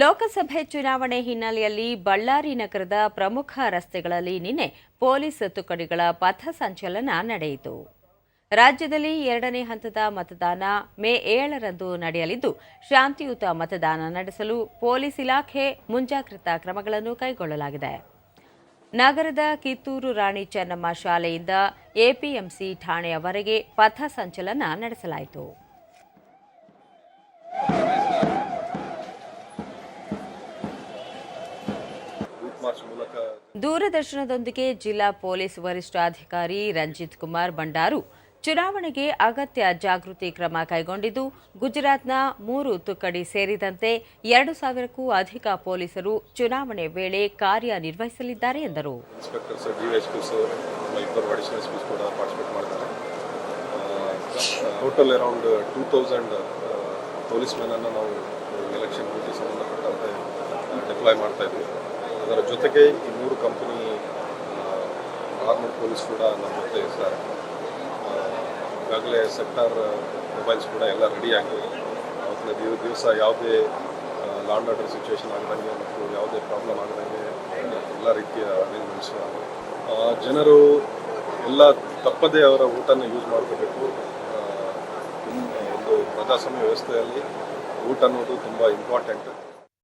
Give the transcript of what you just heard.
ಲೋಕಸಭೆ ಚುನಾವಣೆ ಹಿನ್ನೆಲೆಯಲ್ಲಿ ಬಳ್ಳಾರಿ ನಗರದ ಪ್ರಮುಖ ರಸ್ತೆಗಳಲ್ಲಿ ನಿನ್ನೆ ಪೊಲೀಸ್ ತುಕಡಿಗಳ ಪಥ ಸಂಚಲನ ನಡೆಯಿತು. ರಾಜ್ಯದಲ್ಲಿ ಎರಡನೇ ಹಂತದ ಮತದಾನ ಮೇ ಏಳರಂದು ನಡೆಯಲಿದ್ದು, ಶಾಂತಿಯುತ ಮತದಾನ ನಡೆಸಲು ಪೊಲೀಸ್ ಇಲಾಖೆ ಮುಂಜಾಗ್ರತಾ ಕ್ರಮಗಳನ್ನು ಕೈಗೊಳ್ಳಲಾಗಿದೆ. ನಗರದ ಕಿತ್ತೂರು ರಾಣಿ ಚೆನ್ನಮ್ಮ ಶಾಲೆಯಿಂದ ಎಪಿಎಂಸಿ ಠಾಣೆಯವರೆಗೆ ಪಥ ಸಂಚಲನ ನಡೆಸಲಾಯಿತು. ದೂರದರ್ಶನದೊಂದಿಗೆ ಜಿಲ್ಲಾ ಪೊಲೀಸ್ ವರಿಷ್ಠಾಧಿಕಾರಿ ರಂಜಿತ್ ಕುಮಾರ್ ಬಂಡಾರು ಚುನಾವಣೆಗೆ ಅಗತ್ಯ ಜಾಗೃತಿ ಕ್ರಮ ಕೈಗೊಂಡಿದ್ದು ಗುಜರಾತ್ನ ಮೂರು ತುಕಡಿ ಸೇರಿದಂತೆ ಎರಡು ಸಾವಿರಕ್ಕೂ ಅಧಿಕ ಪೊಲೀಸರು ಚುನಾವಣೆ ವೇಳೆ ಕಾರ್ಯನಿರ್ವಹಿಸಲಿದ್ದಾರೆ ಎಂದರು. Total around two thousand police ಮೆನನ್ನು ನಾವು ಎಲೆಕ್ಷನ್ ಡ್ಯೂಟಿ ಸಂಬಂಧಪಟ್ಟಂತೆ ಡಿಪ್ಲಾಯ್ ಮಾಡ್ತಾ ಇದ್ವಿ ಅದರ ಜೊತೆಗೆ ಈ ಮೂರು ಕಂಪನಿ ಆರ್ಮಡ್ ಪೊಲೀಸ್ ಕೂಡ ನಮ್ಮ ಜೊತೆ ಸರ್ ಈಗಾಗಲೇ ಸೆಕ್ಟರ್ ಮೊಬೈಲ್ಸ್ ಕೂಡ ಎಲ್ಲ ರೆಡಿ ಆಗಿದೆ ಅವತ್ತಿನ ದಿವ, ದಿವಸ ಯಾವುದೇ ಲಾಂಡ್ ಆರ್ಡರ್ ಸಿಚುವೇಶನ್ ಆಗದಂಗೆ ಮತ್ತು ಯಾವುದೇ ಪ್ರಾಬ್ಲಮ್ ಆಗದಂಗೆ ಎಲ್ಲ ರೀತಿಯ ಅರೇಂಜ್ಮೆಂಟ್ಸ್ ಜನರು ಎಲ್ಲ ತಪ್ಪದೇ ಅವರ ಊಟನ ಯೂಸ್ ಮಾಡ್ಕೋಬೇಕು. ಒಂದು ಪ್ರಜಾಸ್ವಾಮ್ಯ ವ್ಯವಸ್ಥೆಯಲ್ಲಿ ಊಟ ಅನ್ನೋದು ತುಂಬ ಇಂಪಾರ್ಟೆಂಟ್